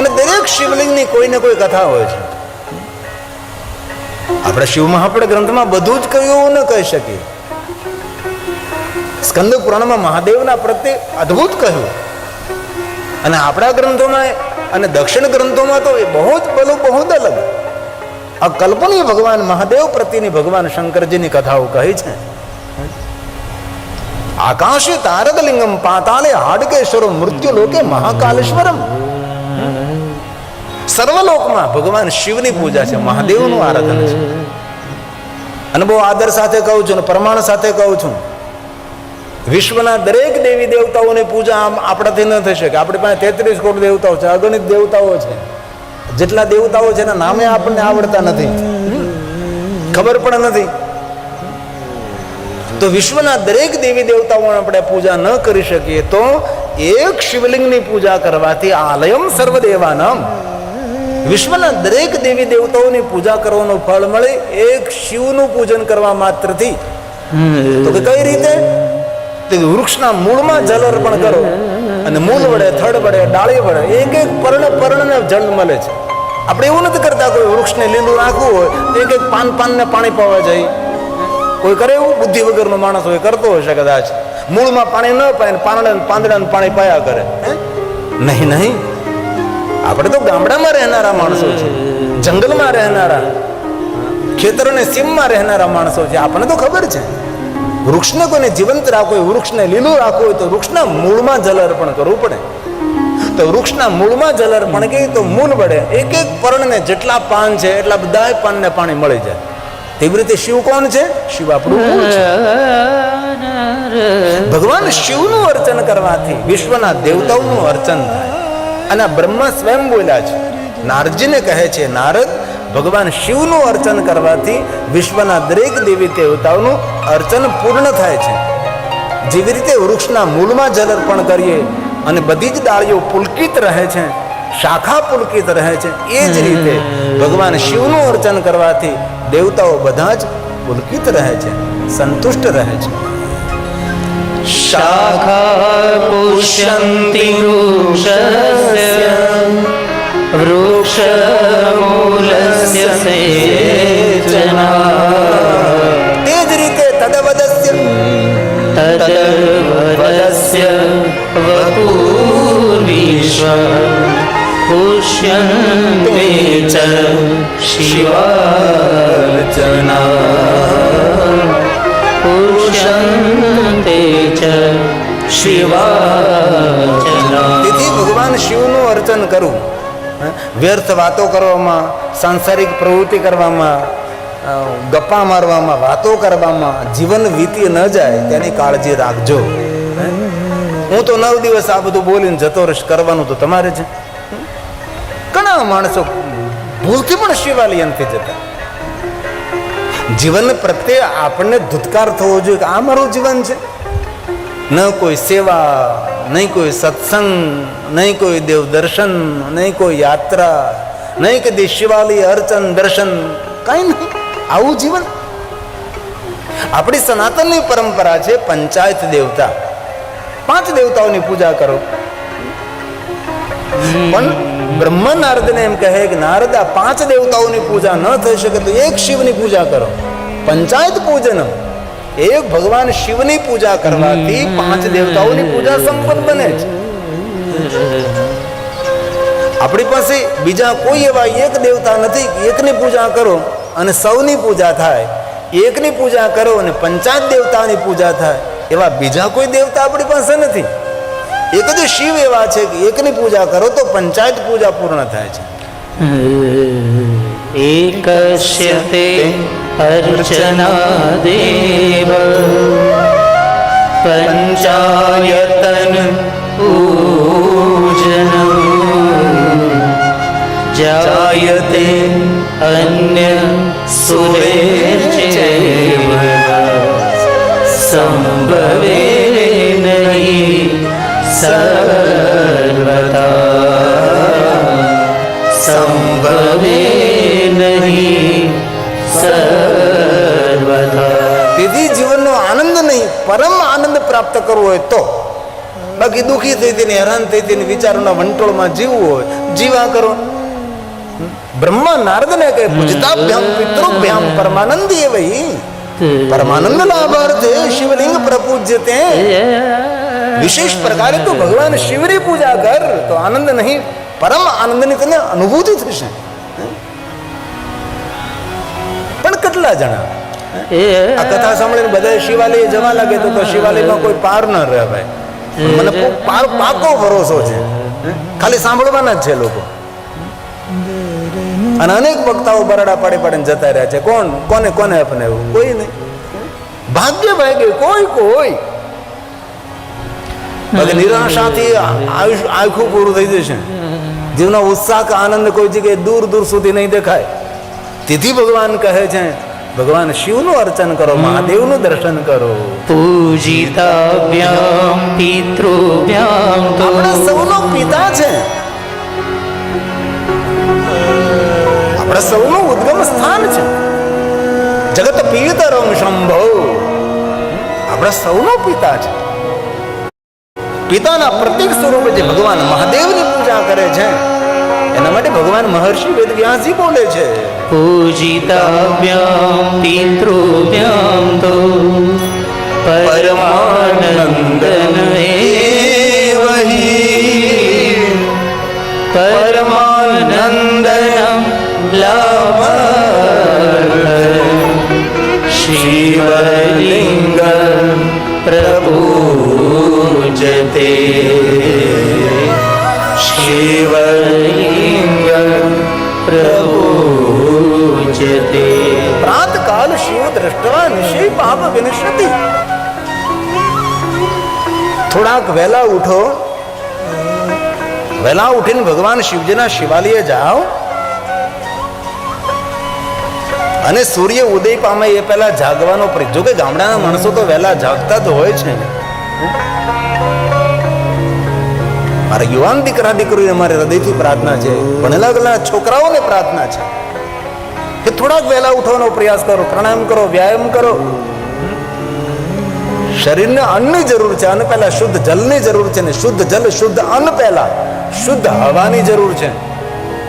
અને દરેક શિવલિંગની કોઈ ને કોઈ કથા હોય છે. આપણે શિવ મહાપડ ગ્રંથમાં બધું જ કહ્યું એવું ન કહી શકીએ. સ્કંદ પુરાણમાં મહાદેવના પ્રત્યે અદ્ભુત કહ્યું. અને આપણા ગ્રંથોમાં અને દક્ષિણ ગ્રંથોમાં તો એ બહુ જ પેલું બહુ જ અલગ. આ કલ્પનીય ભગવાન મહાદેવ પ્રત્યેની ભગવાન શંકરજીની કથાઓ કહી છે. આકાશે તારકલિંગમ પાતાલે હાડકેશ્વરમ મૃત્યુ લોકે મહાકાલેશ્વરમ. સર્વલોકમાં ભગવાન શિવની પૂજા છે, મહાદેવનું આરાધન છે. અને બહુ આદર સાથે કહું છું પ્રમાણ સાથે કહું છું. વિશ્વના દરેક દેવી દેવતાઓની પૂજા આમ આપણાથી ન થઈ શકે. આપણી પાસે તેત્રીસ કરોડ દેવતાઓ છે, અગણિત દેવતાઓ છે. જેટલા દેવતાઓ છે એના નામે આપણને આવડતા નથી. ખબર પણ નથી. તો વિશ્વના દરેક દેવી દેવતાઓને આપણે પૂજા ન કરી શકીએ તો એક શિવલિંગની પૂજા કરવાથી આલયમ સર્વદેવાનામ. વિશ્વના દરેક દેવી દેવતાઓની પૂજા કરવાનું ફળ મળે એક શિવનું પૂજન કરવા માત્રથી. તો કે કઈ રીતે? વૃક્ષના મૂળમાં જલ અર્પણ કરો. અને મૂળ વડે થડ વડે ડાળી વડે એક એક પર્ણ પર્ણને જળ મળે છે. આપણે એવું નથી કરતા કોઈ વૃક્ષને લીલું રાખવું હોય એક એક પાન પાનને પાણી પાવા જાય. કોઈ કરે એવું? બુદ્ધિ વગરનો માણસ હોય કરતો હશે કદાચ. મૂળમાં પાણી ન પાય ને પાંદડા પાંદડાને પાણી પાયા કરે? નહીં નહીં. આપણે તો ગામડામાં રહેનારા માણસો છે. જંગલમાં રહેનારા ખેતર અને સીમમાં રહેનારા માણસો છે. આપણને તો ખબર છે. વૃક્ષને કોઈને જીવંત રાખવું હોય વૃક્ષને લીલું રાખવું હોય તો વૃક્ષના મૂળમાં જલ અર્પણ કરવું પડે. તો વૃક્ષના મૂળમાં જલ અર્પણ કરીએ તો મૂળ વડે એક એક પર્ણને જેટલા પાન છે એટલા બધા પાનને પાણી મળી જાય. તેવી રીતે શિવ કોણ છે? શિવ આપણું મૂળ છે. ભગવાન શિવનું અર્ચન કરવાથી વિશ્વના દેવતાઓનું અર્ચન થાય. અને બ્રહ્મા સ્વયં બોલ્યા છે. નારજીને કહે છે, નારદ, ભગવાન શિવનું અર્ચન કરવાથી વિશ્વના દરેક દેવી દેવતાઓનું અર્ચન પૂર્ણ થાય છે. જેવી રીતે વૃક્ષના મૂળમાં જલ અર્પણ કરીએ અને બધી જ ડાળીઓ પુલકિત રહે છે, શાખા પુલકિત રહે છે, એ જ રીતે ભગવાન શિવનું અર્ચન કરવાથી દેવતાઓ બધા જ પુલકિત રહે છે, સંતુષ્ટ રહે છે. शाखा पुष्यन्ति वृक्षस्य वृक्षमूलस्य सेचना તે જ રીતે તદવદસ્ય तदवदस्य वपुर्विश्व पुष्यन्ते च शिवार्चना पुष्यन्ते च शिवार्चना તેથી ભગવાન શિવનું અર્ચન કરવું વ્યર્થ વાતો કરવામાં, સાંસારિક પ્રવૃત્તિ કરવામાં ગપ્પા મારવામાં, વાતો કરવામાં, જીવન વીતી ન જાય તેની કાળજી રાખજો હું તો નવ દિવસ આ બધું બોલીને જતો રહીશ, કરવાનું તો તમારે છે. ઘણા માણસો ભૂલથી પણ શિવાલયનથી જતા. જીવન પ્રત્યે આપણને ધુતકાર થવો જોઈએ કે આ મારું જીવન છે? ન કોઈ સેવા નહીં કોઈ સત્સંગ નહીં કોઈ દેવ દર્શન નહીં કોઈ યાત્રા નહીં કદી શિવાલય અર્ચન, દર્શન, કાંઈ નહીં. આવું જીવન. આપણી સનાતનની પરંપરા છે પંચાયત દેવતા. પાંચ દેવતાઓની પૂજા કરો. પણ બ્રહ્મ નારદને એમ કહે કે નારદ, આ પાંચ દેવતાઓની પૂજા ન થઈ શકે તો એક શિવની પૂજા કરો. પંચાયત પૂજન એક ભગવાન શિવની પૂજા કરવાથી પાંચ દેવતાઓની પૂજા સંપન્ન બને છે આપણી પાસે બીજા કોઈ એવા એક દેવતા નથી એકની પૂજા કરો અને સૌની પૂજા થાય. એકની પૂજા કરો અને પંચાયત દેવતાની પૂજા થાય. એવા બીજા કોઈ દેવતા આપણી પાસે નથી. એક જ શિવ એવા છે કે એકની પૂજા કરો તો પંચાયત પૂજા પૂર્ણ થાય છે. एकस्य ते अर्चनादेव। पञ्चायतन पूजन जायते अन्य सुरेचैव सम्भवे नहि सर्वदा। सम्भवे તેથી જીવનનો આનંદ નહીં પરમ આનંદ પ્રાપ્ત કરવો હોય તો. બાકી દુઃખી થઈ તેને હેરાન થઈ તેને વિચારોના વંટોળમાં જીવવું હોય જીવા કરો. બ્રહ્મા નારદને કહે પૂજતાભ્યામ પિતૃભ્યામ પરમાનંદી ભાઈ પરમાનંદ લાભાર્થે શિવલિંગ પ્રપૂજ્ય તે વિશેષ પ્રકારે તો ભગવાન શિવની પૂજા કર તો આનંદ નહીં પરમ આનંદની તને અનુભૂતિ થશે. કેટલા જણા. આ કથા સાંભળીને બધા શિવાલય જવા લાગે તો તો શિવાલયમાં કોઈ પાર ન રહે ભાઈ. મને પાર પાકો ભરોસો છે. ખાલી સાંભળવાના જ છે લોકો. અને અનેક વક્તાઓ બરાડા પાડી પાડીને જતા રહ્યા છે. કોણ? કોને કોને અપનાવ્યું? કોઈ નહીં. ભાગ્ય ભાગ્ય કોઈ કોઈ. બાકી નિરાશાથી આયુષ આખું પૂરું થઈ જશે. જીવનો ઉત્સાહ કે આનંદ કોઈ જગ્યાએ દૂર દૂર સુધી નહીં દેખાય. તેથી ભગવાન કહે છે ભગવાન શિવનું અર્ચન કરો મહાદેવનું દર્શન કરો. પૂજિતાભ્યામ પિતૃભ્યામ તો. આપણા સૌનો પિતા છે. આપણા સૌનું ઉદ્ગમ સ્થાન છે. જગત પિતરમ શંભો. આપણા સૌનો પિતા છે. પિતાના પ્રતિક સ્વરૂપે જે ભગવાન મહાદેવની પૂજા કરે છે એના માટે ભગવાન મહર્ષિ વેદવ્યાસજી બોલે છે. પૂજિતાભ્યામ પિતૃભ્યામ તો પરમાનંદન પરમાનંદનમ લાભ શિવલિંગ પ્રભુજતે શિવલિંગ પ્રપૂજતે પ્રાતકાલ શિવ દ્રષ્ટવા નિશય પાપ વિનશ્યતિ થોડાક વહેલા ઉઠો વહેલા ઉઠીને ભગવાન શિવજીના શિવાલય જાઓ અને સૂર્ય ઉદય પામે એ પહેલા જાગવાનો જો કે ગામડાના માણસો તો વહેલા જાગતા જ હોય છે મારા યુવાન દીકરા દીકરીને મારે હૃદયથી પ્રાર્થના છે. ભણેલા ગયેલા છોકરાઓને પ્રાર્થના છે. થોડાક વહેલા ઉઠવાનો પ્રયાસ કરો, પ્રાણાયામ કરો, વ્યાયામ કરો. શરીરને અન્નની જરૂર છે, અન્ન પહેલા શુદ્ધ જલની જરૂર છે ને શુદ્ધ જલ, શુદ્ધ અન્ન પહેલા. શુદ્ધ હવાની જરૂર છે.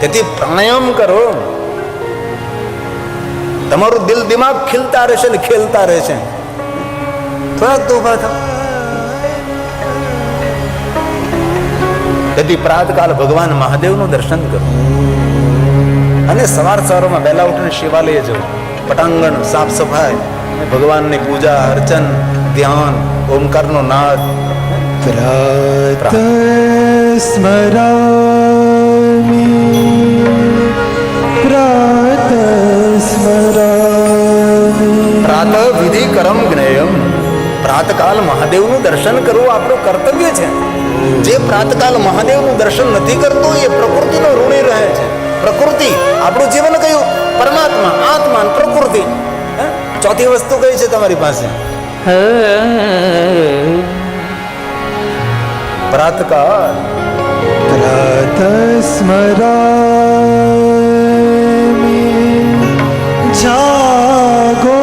તેથી પ્રાણાયામ કરો. તમારું દિલ દિમાગ ખીલતા રહેશે ને ખેલતા રહેશે. થોડાક તો ઊભા થાવ તેથી પ્રાતકાલ ભગવાન મહાદેવનું દર્શન કરો. અને સવાર સવારમાં વહેલા ઉઠીને શિવાલય જવું. પટાંગણ સાફ સફાઈ ભગવાનની પૂજા અર્ચન ધ્યાન ઓમકારનો નાદ. પ્રાત વિધિ કરમ જ્ઞેયમ. પ્રાતકાલ મહાદેવનું દર્શન કરવું આપણું કર્તવ્ય છે. જે પ્રાતકાલ મહાદેવનું દર્શન નથી કરતું એ પ્રકૃતિનો ઋણી રહે છે. પ્રકૃતિ. આપણું જીવન કયું? પરમાત્મા, આત્મા પ્રકૃતિ. ચોથી વસ્તુ કઈ છે તમારી પાસે? પ્રાતકાળ. પ્રાત સ્મરા જાગો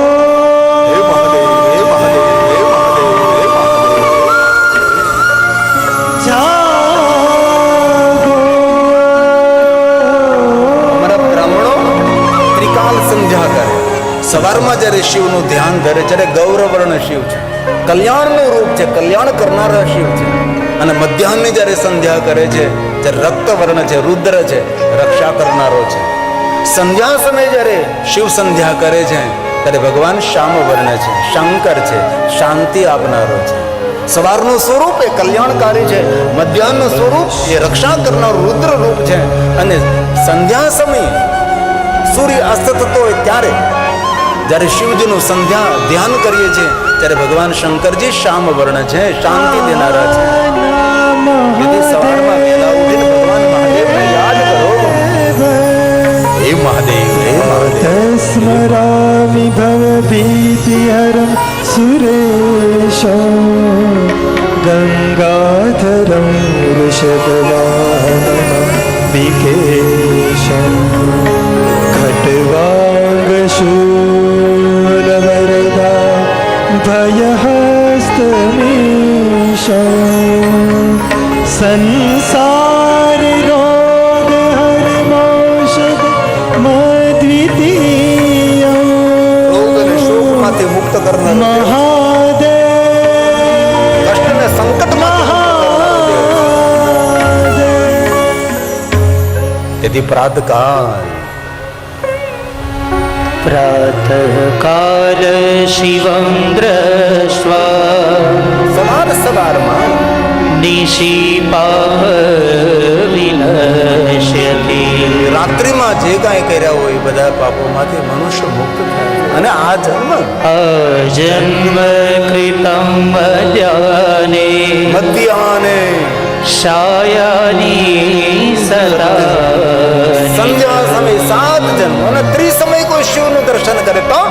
સવારમાં જ્યારે શિવનું ધ્યાન ધરે જ્યારે ગૌરવર્ણ શિવ છે. કલ્યાણનું રૂપ છે, કલ્યાણ કરનારા શિવ છે. અને મધ્યાહનની જ્યારે સંધ્યા કરે છે ત્યારે રક્તવર્ણ છે, રુદ્ર છે, રક્ષા કરનારો છે. સંધ્યા સમયે જ્યારે શિવ સંધ્યા કરે છે, ત્યારે ભગવાન શ્યામ વર્ણ છે, શંકર છે, શાંતિ આપનારો છે. સવારનું સ્વરૂપ એ કલ્યાણકારી છે, મધ્યાહનનું સ્વરૂપ એ રક્ષા કરનાર રુદ્ર રૂપ છે. અને સંધ્યા સમયે સૂર્ય અસ્ત થતો હોય ત્યારે જ્યારે શિવજીનું સંધ્યા ધ્યાન કરીએ છીએ, ત્યારે ભગવાન શંકરજી શ્યામ વર્ણ છે, શાંતિ દેનારા છે. હે મહાદેવ હે મહાદેવ. સ્મરામી ભવ ભીતિ હરમ સુરેશ. ગંગાધરમ ઋષભવાહનમ વિખે संसार रोग हर मौषध मद्वितीय मुक्त करणार महादेव कष्ट संकट महादेव यदि प्रातकाल प्रातःकाल દિશી વિનશ્યતિ રાત્રિમાં જે કાંઈ કર્યા હોય બધા પાપોમાંથી મનુષ્ય મુક્ત થાય. અને આ જન્મ? અજન્મ કૃતમ જાને મધ્યાને શાયની સદા સંધ્યા સમય સાત જન્મ અને ત્રિસમય કોઈ શિવનું દર્શન કરે તો?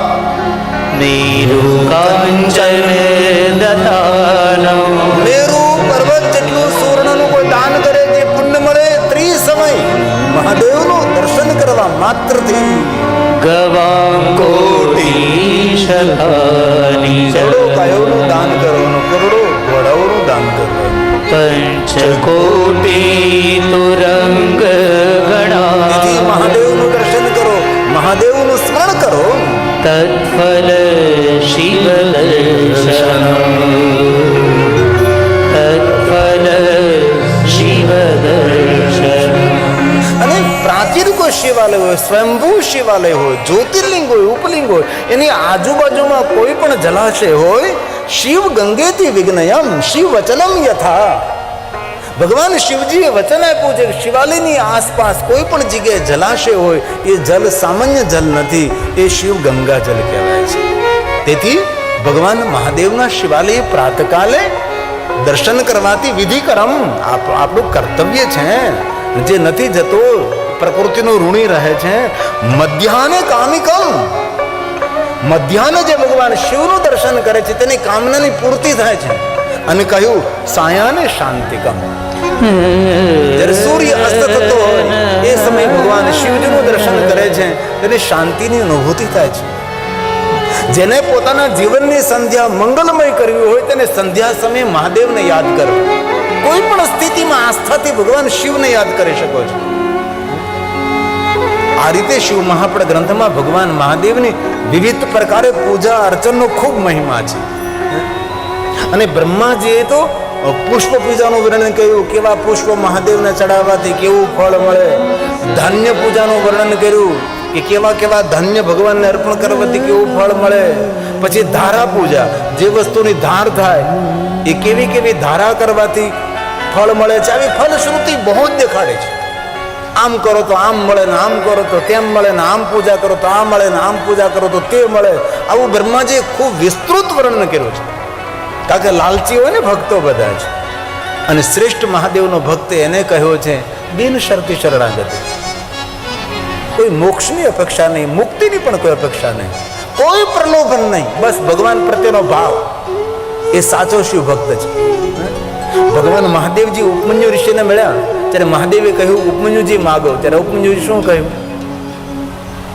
નીરુકાંચન દતાનમ મહાદેવનું દર્શન કરવા માત્રથી ગવાં કોટી કરોડો ગાયોનું દાન કરવાનું કરોડો ઘોડાઓનું દાન કરવાનું પંચકોટી તુરંગ ગણા મહાદેવનું દર્શન કરો મહાદેવનું સ્મરણ કરો તત્ફલ શિવ દર્શન પ્રાચીન શિવાલય હોય સ્વયંભૂ શિવાલય હોય, જ્યોતિર્લિંગ હોય, ઉપલિંગ હોય, એની આજુબાજુમાં કોઈ પણ જલાશય હોય, શિવ ગંગેથી વિઘ્નયમ, શિવ વચનમ યથા. ભગવાન શિવજીએ વચન આપ્યું છે શિવાલયની આસપાસ કોઈ પણ જગ્યાએ જલાશય હોય, એ જલ, સામાન્ય જલ નથી, એ શિવ ગંગા જલ કહેવાય છે. તેથી ભગવાન મહાદેવના શિવાલય પ્રાતકાલે દર્શન કરવાથી વિધિકરમ આપ- આપણું કર્તવ્ય છે. જે નથી જતો પ્રકૃતિનું ઋણી રહે છે. મધ્યાહને કામિકમ. મધ્યાહને જે ભગવાન શિવનું દર્શન કરે છે, તેની કામનાની પૂર્તિ થાય છે. અને કહ્યું, સાયાને શાંતિકમ. જ્યારે સૂર્ય અસ્ત થતો હોય, એ સમયે ભગવાન શિવજીનું દર્શન કરે છે, તેને શાંતિની અનુભૂતિ થાય છે. જેને પોતાના જીવનની સંધ્યા મંગલમય કરવી હોય, તેને સંધ્યા સમયે મહાદેવને યાદ કરો. કોઈ પણ સ્થિતિમાં આસ્થાથી ભગવાન શિવને યાદ કરી શકો છો. આ રીતે શિવ મહાપડ ગ્રંથમાં ભગવાન મહાદેવની વિવિધ પ્રકારે પૂજા અર્ચનનો ખૂબ મહિમા છે. અને બ્રહ્માજીએ તો પુષ્પ પૂજાનું વર્ણન કર્યું, કેવા પુષ્પ મહાદેવને ચડાવવાથી કેવું ફળ મળે, ધાન્ય પૂજાનું વર્ણન કર્યું, કે કેવા કેવા ધાન્ય ભગવાનને અર્પણ કરવાથી કેવું ફળ મળે, પછી ધારા પૂજા, જે વસ્તુની ધાર થાય, એ કેવી કેવી ધારા કરવાથી ફળ મળે છે, આવી ફલશ્રુતિ બહુ જ દેખાડે છે. આમ કરો તો આમ મળે ને આમ કરો તો તેમ મળે ને આમ પૂજા કરો તો આ મળે ને આમ પૂજા કરો તો તે મળે. આવું બ્રહ્માજીએ ખૂબ વિસ્તૃત વર્ણન કર્યું છે. કારણ કે લાલચી હોય ને ભક્તો બધા જ. અને શ્રેષ્ઠ મહાદેવનો ભક્ત એને કહ્યો છે, બિન શરતી શરણાગતિ. કોઈ મોક્ષની અપેક્ષા નહીં, મુક્તિની પણ કોઈ અપેક્ષા નહીં. કોઈ પ્રલોભન નહીં. બસ ભગવાન પ્રત્યેનો ભાવ. એ સાચો શિવ ભક્ત છે. ભગવાન મહાદેવજી ઉપમન્યુ ઋષિને મળ્યા, ત્યારે મહાદેવે કહ્યું, ઉપમન્યુજી માગો. ત્યારે ઉપમન્યુજી શું કહ્યું?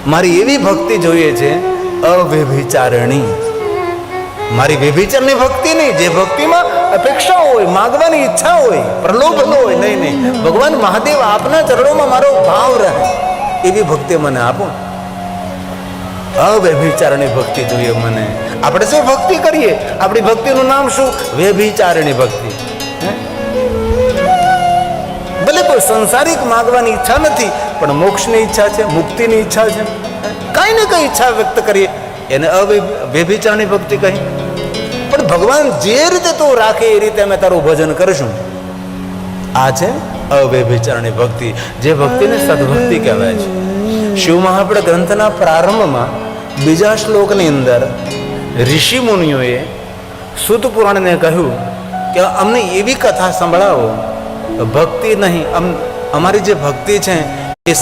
મારી એવી ભક્તિ જોઈએ છે અવ્યભિચારણી મારી વ્યભિચારની ભક્તિ નહીં, જે ભક્તિમાં અપેક્ષા હોય, માગવાની ઈચ્છા હોય પ્રલોભન હોય, નહીં નહીં. ભગવાન મહાદેવ આપના ચરણોમાં મારો ભાવ રહે. એવી ભક્તિ મને આપો. અવ્યભિચારણી ભક્તિ જોઈએ મને. આપણે શું ભક્તિ કરીએ? આપણી ભક્તિનું નામ શું? વ્યભિચારણી ભક્તિ. ભલે કોઈ સંસારિક માગવાની ઈચ્છા નથી, પણ મોક્ષની ઈચ્છા છે, મુક્તિની ઈચ્છા છે. કાંઈ ને કઈ ઈચ્છા વ્યક્ત કરીએ. એને અવ્યભિચારણી ભક્તિ કહી. પણ ભગવાન જે રીતે તું રાખે એ રીતે અમે તારું ભજન કરીશું. આ છે અવ્યભિચારણી ભક્તિ, જે ભક્તિને સદભક્તિ કહેવાય છે. શિવ મહાપડ ગ્રંથના પ્રારંભમાં બીજા શ્લોકની અંદર ઋષિ મુનિઓએ સુત પુરાણને કહ્યું કે અમને એવી કથા સંભળાવો, ભક્તિ નહીં, અમ, અમારી જે ભક્તિ છે, એ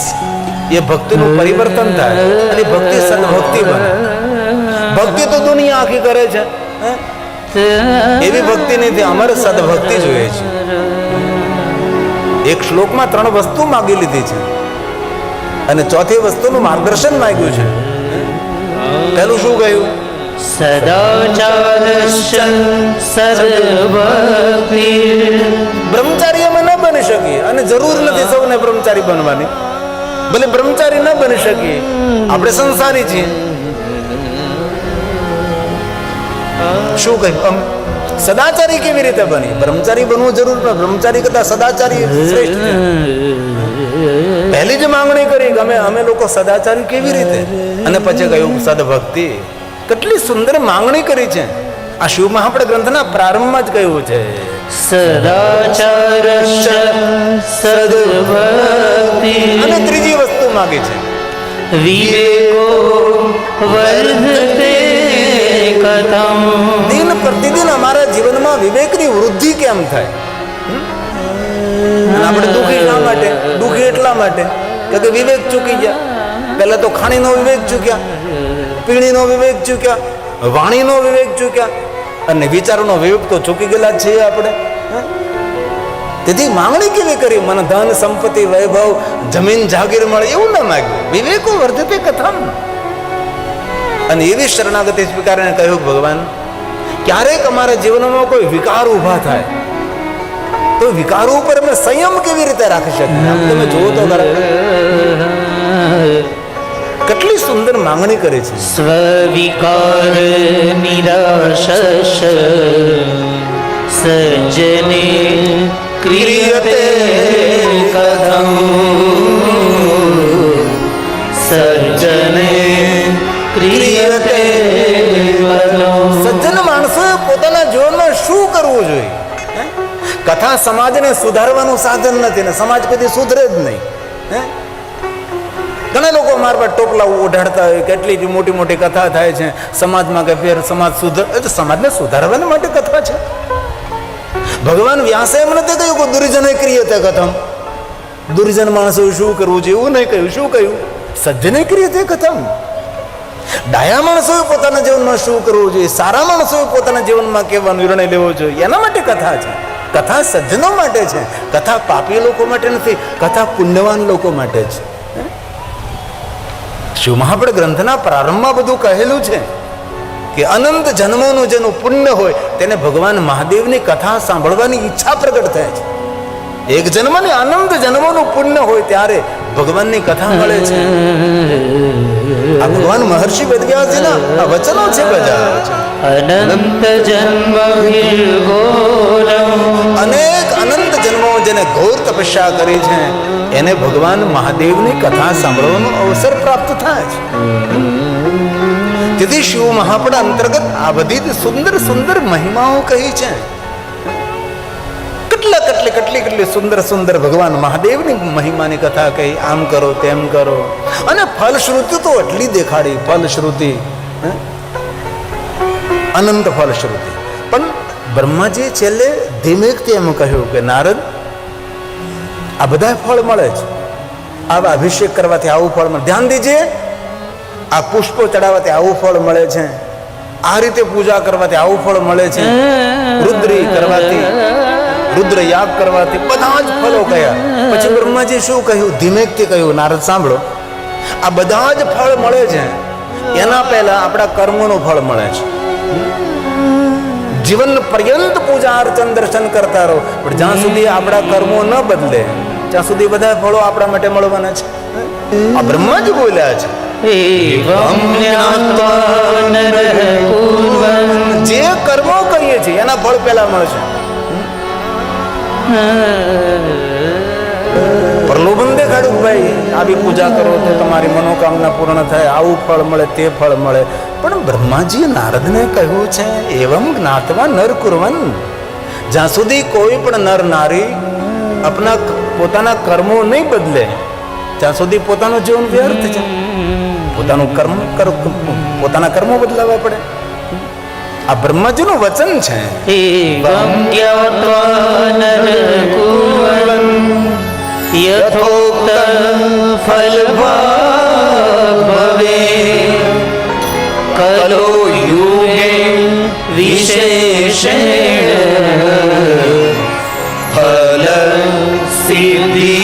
એ ભક્તિનું પરિવર્તન થાય અને ભક્તિ સદભક્તિ બને. ભક્તિ તો દુનિયા આખી કરે છે? એવી ભક્તિ નથી અમારે સદભક્તિ જોઈએ છે. એક શ્લોકમાં ત્રણ વસ્તુ માગી લીધી છે અને ચોથી વસ્તુનું માર્ગદર્શન માંગ્યું છે. પહેલું શું કહ્યું સર્વભક્તિ બ્રહ્મચાર્ય મને બની શકીએ. અને જરૂર નથી સૌને બ્રહ્મચારી બનવાની. ભલે બ્રહ્મચારી ન બની શકીએ. આપણે સંસારી છીએ. શું કહ્યું? સદાચારી કેવી રીતે બની? બ્રહ્મચારી બનવું જરૂર પણ બ્રહ્મચારી કરતા સદાચારી શ્રેષ્ઠ પહેલી જ માંગણી કરી કે અમે અમે લોકો સદાચારી કેવી રીતે? અને પછી કહ્યું સદભક્તિ. કેટલી સુંદર માંગણી કરી છે. આ શિવ મહાપડ ગ્રંથના પ્રારંભમાં જ કહ્યું છે. સદાચાર સદભક્તિ. અને ત્રીજી વસ્તુ માંગી છે. વિવેકો વર્ધતે કથમ. પ્રતિદિન અમારા જીવનમાં વિવેકની વૃદ્ધિ કેમ થાય? આપણે દુઃખી શા માટે દુઃખી એટલા માટે કે વિવેક ચૂકી ગયા. પહેલા તો ખાણીનો વિવેક ચૂક્યા પીણીનો વિવેક ચૂક્યા વાણીનો વિવેક ચૂક્યા અને વિચારોનો વિવેક તો ચૂકી ગયેલા છીએ આપણે? તેથી માંગણી કેવી કરી? મને ધન સંપત્તિ વૈભવ જમીન જાગીર મળે એવું ના માગ્યું વિવેકો વર્ધતે કથમ. અને એવી શરણાગતિ સ્વીકારીને કહ્યું ભગવાન ક્યારેક અમારા જીવનમાં કોઈ વિકાર ઊભા થાય, તો વિકારો ઉપર અમે સંયમ કેવી રીતે રાખી શકીએ? તમે જુઓ તો કેટલી સુંદર માંગણી કરી છે. સ્વવિકાર નિરાશ સજને ક્રિયતે કથમ. કથા સમાજને સુધારવાનું સાધન નથી ને સમાજ કદી સુધરે જ નહીં, હે? ઘણા લોકો મારા પર ટોપલા ઓઢાડતા હોય, કેટલી મોટી મોટી કથા થાય છે, સમાજમાં કે ફેર સમાજ સુધર સમાજને સુધારવાને માટે કથા છે. ભગવાન વ્યાસે એમ નથી કહ્યું કે દુર્જન ક્રિય તે કથમ. દુર્જન માણસોએ શું કરવું છે, એવું નહીં કહ્યું, શું કહ્યું? સજ્જને ક્રિય તે કથમ. ડાયા માણસોએ પોતાના જીવનમાં શું કરવું જોઈએ, સારા માણસોએ પોતાના જીવનમાં કેવા નિર્ણય લેવો જોઈએ, એના માટે કથા છે. કથા સજ્જનો માટે છે, કથા પાપી લોકો માટે નથી, કથા પુણ્યવાન લોકો માટે છે. હે? શિવ મહાપડ ગ્રંથના પ્રારંભમાં બધું કહેલું છે કે અનંત જન્મોનું જેનું પુણ્ય હોય, તેને ભગવાન મહાદેવની કથા સાંભળવાની ઈચ્છા પ્રગટ થાય છે. એક જન્મ ને અનંત જન્મોનું પુણ્ય હોય ત્યારે ભગવાનની કથા મળે છે. આ ભગવાન મહર્ષિ વેદવ્યાસજીના આ વચનો છે બધા. અનંત જન્મ અનેક અનંત જન્મો જેને ઘોર તપસ્યા કરી છે, એને ભગવાન મહાદેવની કથા સાંભળવાનો અવસર પ્રાપ્ત થાય છે. તેથી શિવ મહાપડ અંતર્ગત આ બધી જ સુંદર સુંદર મહિમાઓ કહી છે. કેટલા કેટલી કેટલી કેટલી સુંદર સુંદર ભગવાન મહાદેવની મહિમાની કથા કહી, આમ કરો તેમ કરો. અને ફલશ્રુતિ તો એટલી દેખાડી, ફલશ્રુતિ, હે? અનંત ફલશ્રુતિ પણ બ્રહ્માજી છેલ્લે ધીમેકથી એમ કહ્યું કે, નારદ, આ બધા ફળ મળે છે. આવા અભિષેક કરવાથી આવું ફળ મળે. ધ્યાન દીજે, આ પુષ્પો ચડાવવાથી આવું ફળ મળે છે. આ રીતે પૂજા કરવાથી આવું ફળ મળે છે. રુદ્રી કરવાથી રુદ્ર યાગ કરવાથી બધા જ ફળો કયા પછી બ્રહ્માજી શું કહ્યું? ધીમેકથી કહ્યું, નારદ, સાંભળો. આ બધા જ ફળ મળે છે. એના પહેલા આપણા કર્મોનું ફળ મળે છે. જીવન પર્યંત પૂજા અર્ચન દર્શન કરતા રહો. પણ જ્યાં સુધી આપણા કર્મો ન બદલે ત્યાં સુધી બધા ફળો આપણા માટે મળવાના છે. આ જ બોલ્યા છે. જે કર્મો કરીએ છીએ એના ફળ પેલા મળશે. પ્રલોભન દેખાડું ભાઈ આવી પૂજા કરો તો તમારી મનોકામના પૂર્ણ થાય, આવું ફળ મળે, તે ફળ મળે. પણ બ્રહ્માજી નારદને કહ્યું છે, એવમ જ્ઞાતવા નર કુરવન. જ્યાં સુધી કોઈ પણ નર નારી આપના પોતાના કર્મો નહીં બદલે, ત્યાં સુધી પોતાનું જીવન વ્યર્થ છે. પોતાનું કર્મ કર- પોતાના કર્મો બદલાવા પડે. આ બ્રહ્માજીનું વચન છે. યથોક્ત ફલભાગ ભવે કલો યુગે વિશેષેણ ફલ સિદ્ધિ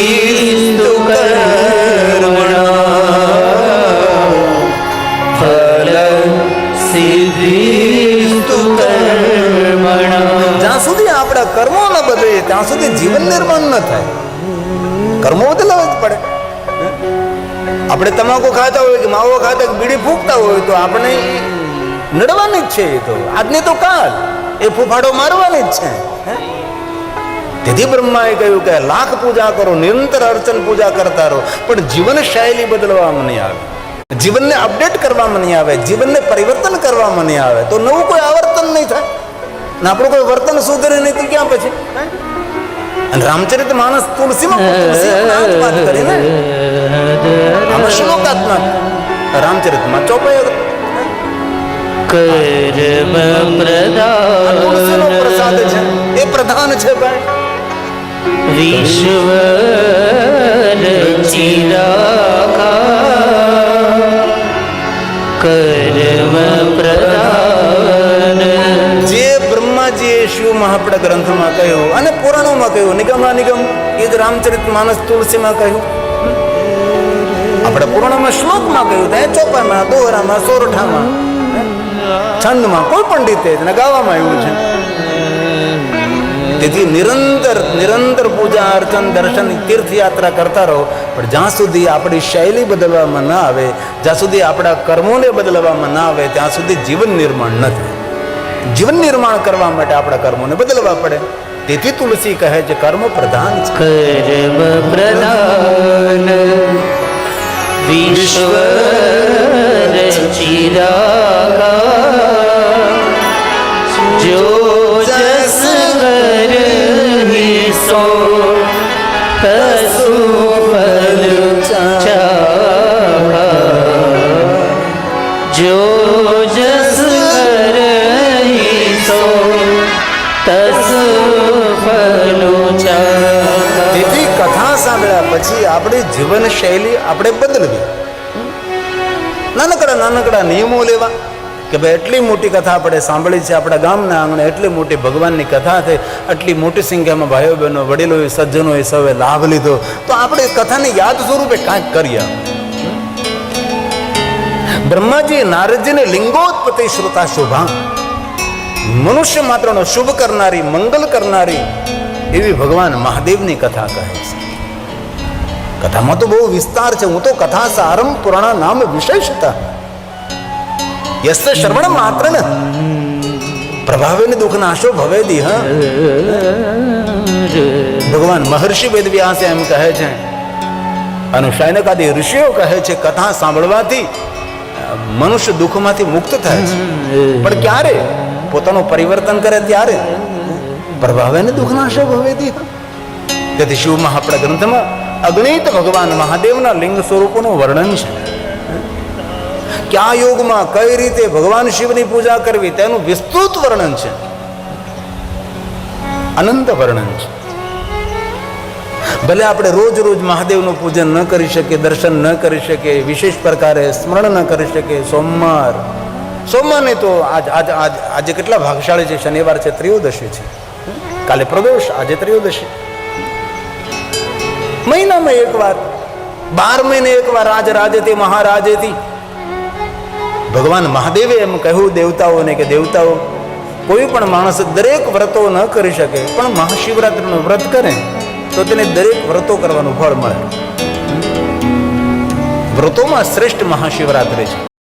ફલ સિદ્ધિ જ્યાં સુધી આપણા કર્મો ન બદલે ત્યાં સુધી જીવન નિર્માણ ન થાય કર્મો બદલાવા જ પડે. આપણે તમાકુ ખાતા હોય કે માવો ખાતા કે બીડી ફૂંકતા હોય તો આપણે નડવાની જ છે એ તો. આજને તો કાલ. એ ફૂફાડો મારવાની જ છે? તેથી બ્રહ્માએ કહ્યું કે લાખ પૂજા કરો નિરંતર અર્ચન પૂજા કરતા રહો. પણ જીવન શૈલી બદલવામાં નહીં આવે. જીવનને અપડેટ કરવામાં નહીં આવે. જીવનને પરિવર્તન કરવામાં નહીં આવે. તો નવું કોઈ આવર્તન નહીં થાય. ને આપણું કોઈ વર્તન સુધરે નહીં તો ક્યાં પછી? અને રામચરિત માણસ તુલસીમાં તુલસી વાત કરી ને આમાં શ્લોકાત્મક રામચરિતમાં ચોપાઈ કર્મ પ્રદાન છે એ પ્રધાન છે ભાઈ વિશ્વ ચિરાકા કર્મ પ્રદાન બ્રહ્માજીએ આપણા ગ્રંથમાં કહ્યું અને પુરાણોમાં કહ્યું. નિગમા નિગમ જ રામચરિત માનસ તુલસીમાં કહ્યું. આપણે પુરાણોમાં શ્લોકમાં કહ્યું ત્યાં ચોપામાં દોહરામાં, સોરઠામાં છંદમાં, કોઈ પણ રીતે એને ગાવામાં આવ્યું છે. તેથી નિરંતર નિરંતર પૂજા, અર્ચન, દર્શન, તીર્થયાત્રા કરતા રહો. પણ જ્યાં સુધી આપણી શૈલી બદલવામાં ન આવે, જ્યાં સુધી આપણા કર્મોને બદલવામાં ના આવે, ત્યાં સુધી જીવન નિર્માણ ન થાય જીવન નિર્માણ કરવા માટે આપણા કર્મોને બદલવા પડે. તેથી તુલસી કહે છે, કર્મ પ્રધાન કર્મ પ્રધાન વિશ્વ ચિરાકા કથા પછી આપણી જીવનશૈલી આપણે બદલવી. નાનકડા નાનકડા નિયમો લેવા કે ભાઈ એટલી મોટી કથા આપણે સાંભળી છે, આપણા ગામના આંગણે એટલી મોટી ભગવાનની કથા થઈ, આટલી મોટી સંખ્યામાં ભાઈઓ બહેનો, વડીલોએ, સજ્જનોએ સૌએ લાભ લીધો. તો આપણે કથાને યાદ સ્વરૂપે કાંઈક કરીએ બ્રહ્માજી નારદજીને લિંગોત્પત્તિ શ્રુતા શુભા. મનુષ્ય માત્રનો શુભ કરનારી, મંગલ કરનારી એવી ભગવાન મહાદેવની કથા કહે છે. કથામાં તો બહુ વિસ્તાર છે. હું તો કથા સારમ પુરાણા નામ વિશેષતા. યસ્ય શ્રવણ માત્ર ને પ્રભાવેને દુઃખ નાશો ભવેદી, હા? ભગવાન મહર્ષિ વેદવ્યાસે એમ કહે છે. અને શૈનકાદી ઋષિઓ કહે છે, કથા સાંભળવાથી મનુષ્ય દુઃખમાંથી મુક્ત થાય છે. પણ ક્યારે? પોતાનું પરિવર્તન કરે ત્યારે. પ્રભાવેને દુઃખ નાશો ભવેદી તેથી શિવ મહાપ્રગ્રંથમાં ગ્રંથમાં અગણિત ભગવાન મહાદેવના લિંગ સ્વરૂપોનું વર્ણન છે. કયા યોગમાં કઈ રીતે ભગવાન શિવની પૂજા કરવી તેનું વિસ્તૃત વર્ણન છે. અનંત વર્ણન છે. ભલે આપણે રોજ રોજ મહાદેવનું પૂજન ન કરી શકીએ, દર્શન ન કરી શકીએ, વિશેષ પ્રકારે સ્મરણ ન કરી શકીએ, સોમવાર, સોમવારને તો આજ આજ આજ, આજે કેટલા ભાગશાળી છે, શનિવાર છે, ત્રયોદશી છે. કાલે પ્રદોષ આજે ત્રયોદશી. મહિનામાં એક વાર, બાર મહિને એક વાર રાજ રાજેથી, મહારાજેથી. ભગવાન મહાદેવે એમ કહ્યું દેવતાઓને કે દેવતાઓ, કોઈ પણ માણસ દરેક વ્રતો ન કરી શકે, પણ મહાશિવરાત્રિનું વ્રત કરે, તો તેને દરેક વ્રતો કરવાનું ફળ મળે. વ્રતોમાં શ્રેષ્ઠ મહાશિવરાત્રિ છે.